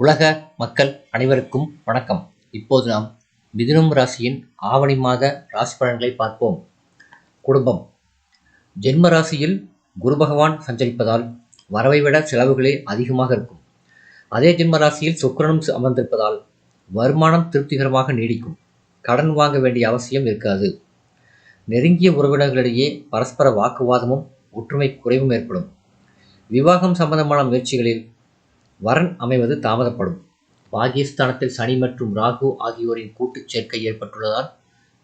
உலக மக்கள் அனைவருக்கும் வணக்கம். இப்போது நாம் மிதுனம் ராசியின் ஆவணி மாத ராசி பலன்களை பார்ப்போம். குடும்பம். ஜென்ம ராசியில் குரு பகவான் சஞ்சரிப்பதால் வரவை விட செலவுகளே அதிகமாக இருக்கும். அதே ஜென்ம ராசியில் சுக்கரனும் அமர்ந்திருப்பதால் வருமானம் திருப்திகரமாக நீடிக்கும். கடன் வாங்க வேண்டிய அவசியம் இருக்காது. நெருங்கிய உறவினர்களிடையே பரஸ்பர வாக்குவாதமும் ஒற்றுமை குறைவும் ஏற்படும். விவாகம் சம்பந்தமான முயற்சிகளில் வரன் அமைவது தாமதப்படும். பாகிஸ்தானத்தில் சனி மற்றும் ராகு ஆகியோரின் கூட்டுச் சேர்க்கை ஏற்பட்டுள்ளதால்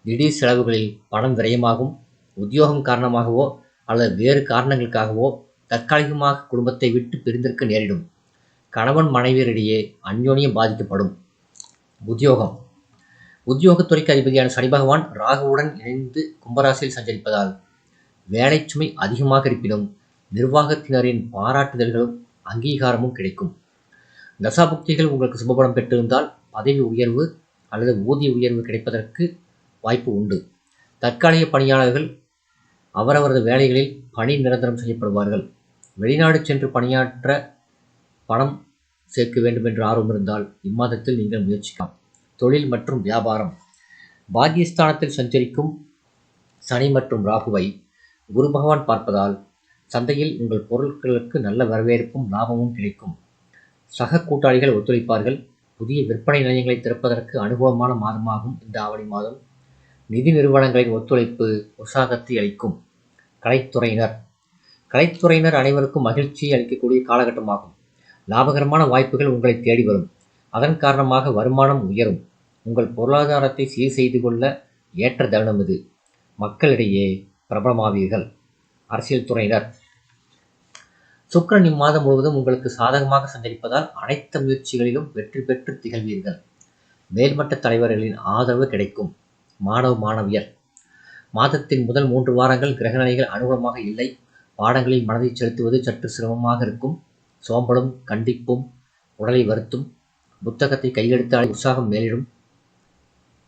திடீர் செலவுகளில் பணம் விரயமாகும். உத்தியோகம் காரணமாகவோ அல்லது வேறு காரணங்களுக்காகவோ தற்காலிகமாக குடும்பத்தை விட்டு பிரிந்திருக்க நேரிடும். கணவன் மனைவியரிடையே அந்யோன்யம் பாதிக்கப்படும். உத்தியோகம். உத்தியோகத்துறைக்கு அதிபதியான சனி பகவான் ராகுவுடன் இணைந்து கும்பராசியில் சஞ்சரிப்பதால் வேலை சுமை அதிகமாக இருப்பினும் நிர்வாகத்தினரின் பாராட்டுதல்களும் அங்கீகாரமும் கிடைக்கும். தசாபுக்திகள் உங்களுக்கு சுபபலம் பெற்றிருந்தால் பதவி உயர்வு அல்லது ஊதிய உயர்வு கிடைப்பதற்கு வாய்ப்பு உண்டு. தற்காலிக பணியாளர்கள் அவரவரது வேலைகளில் பணி நிரந்தரம் செய்யப்படுவார்கள். வெளிநாடு சென்று பணியாற்ற பணம் சேர்க்க வேண்டும் என்று ஆர்வம் இருந்தால் இம்மாதத்தில் நீங்கள் முயற்சிக்கலாம். தொழில் மற்றும் வியாபாரம். பாகிஸ்தானத்தில் சஞ்சரிக்கும் சனி மற்றும் ராகுவை குரு பகவான் பார்ப்பதால் சந்தையில் உங்கள் பொருட்களுக்கு நல்ல வரவேற்பும் லாபமும் கிடைக்கும். சக கூட்டாளிகள் ஒத்துழைப்பார்கள். புதிய விற்பனை நிலையங்களை திறப்பதற்கு அனுகூலமான மாதமாகும் இந்த ஆவணி மாதம். நிதி நிறுவனங்களின் ஒத்துழைப்பு உற்சாகத்தை அளிக்கும். கலைத்துறையினர். கலைத்துறையினர் அனைவருக்கும் மகிழ்ச்சியை அளிக்கக்கூடிய காலகட்டமாகும். லாபகரமான வாய்ப்புகள் உங்களை தேடி வரும். அதன் காரணமாக வருமானம் உயரும். உங்கள் பொருளாதாரத்தை சீர் செய்து கொள்ள ஏற்ற தருணம் இது. மக்களிடையே பிரபலமாவீர்கள். அரசியல் துறையினர். சுக்கரன் இம்மாதம் முழுவதும் உங்களுக்கு சாதகமாக சஞ்சரிப்பதால் அனைத்து முயற்சிகளிலும் வெற்றி பெற்று திகழ்வீர்கள். மேல்மட்ட தலைவர்களின் ஆதரவு கிடைக்கும். மாணவ மாணவியர். மாதத்தின் முதல் மூன்று வாரங்கள் கிரகநிலைகள் அனுகூலமாக இல்லை. பாடங்களில் மனதை செலுத்துவது சற்று சிரமமாக இருக்கும். சோம்பலும் கண்டிப்பும் உடலை வருத்தும். புத்தகத்தை கையெழுத்தால் உற்சாகம் மேலிடும்.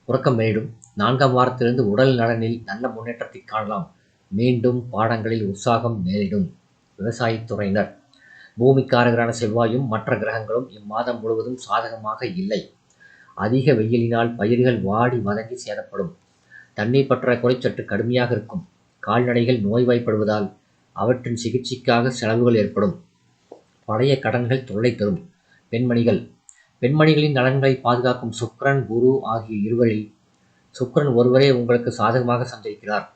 உறக்கம் மேலிடும். நான்காம் வாரத்திலிருந்து உடல் நலனில் நல்ல முன்னேற்றத்தை காணலாம். மீண்டும் பாடங்களில் உற்சாகம் மேலிடும். விவசாயத்துறையினர். பூமிக்காரகரான செவ்வாயும் மற்ற கிரகங்களும் இம்மாதம் முழுவதும் சாதகமாக இல்லை. அதிக வெயிலினால் பயிர்கள் வாடி வதங்கி சேதப்படும். தண்ணீர் பற்றாக்குறை சற்று கடுமையாக இருக்கும். கால்நடைகள் நோய்வாய்ப்படுவதால் அவற்றின் சிகிச்சைக்காக செலவுகள் ஏற்படும். பழைய கடன்கள் தொல்லை தரும். பெண்மணிகள். பெண்மணிகளின் நலன்களை பாதுகாக்கும் சுக்ரன் குரு ஆகிய இருவரில் சுக்ரன் ஒருவரே உங்களுக்கு சாதகமாக சஞ்சரிக்கிறார்.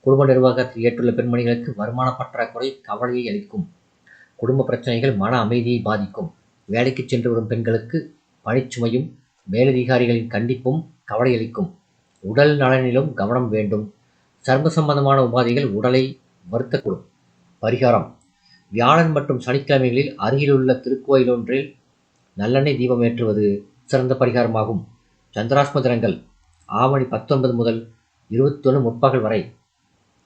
குடும்ப நிர்வாகத்தில் ஏற்றுள்ள பெண்மணிகளுக்கு வருமான பற்றாக்குறை கவலையை அளிக்கும். குடும்ப பிரச்சனைகள் மன அமைதியை பாதிக்கும். வேலைக்கு சென்று வரும் பெண்களுக்கு பணிச்சுமையும் மேலதிகாரிகளின் கண்டிப்பும் கவலை அளிக்கும். உடல் நலனிலும் கவனம் வேண்டும். சர்ம சம்பந்தமான உபாதைகள் உடலை வருத்தக்கூடும். பரிகாரம். வியாழன் மற்றும் சனிக்கிழமைகளில் அருகிலுள்ள திருக்கோயில் ஒன்றில் நல்லெண்ணெய் தீபம் ஏற்றுவது சிறந்த பரிகாரமாகும். சந்திராஷ்ம தினங்கள். ஆவணி பத்தொன்பது முதல் இருபத்தொன்று முற்பகல் வரை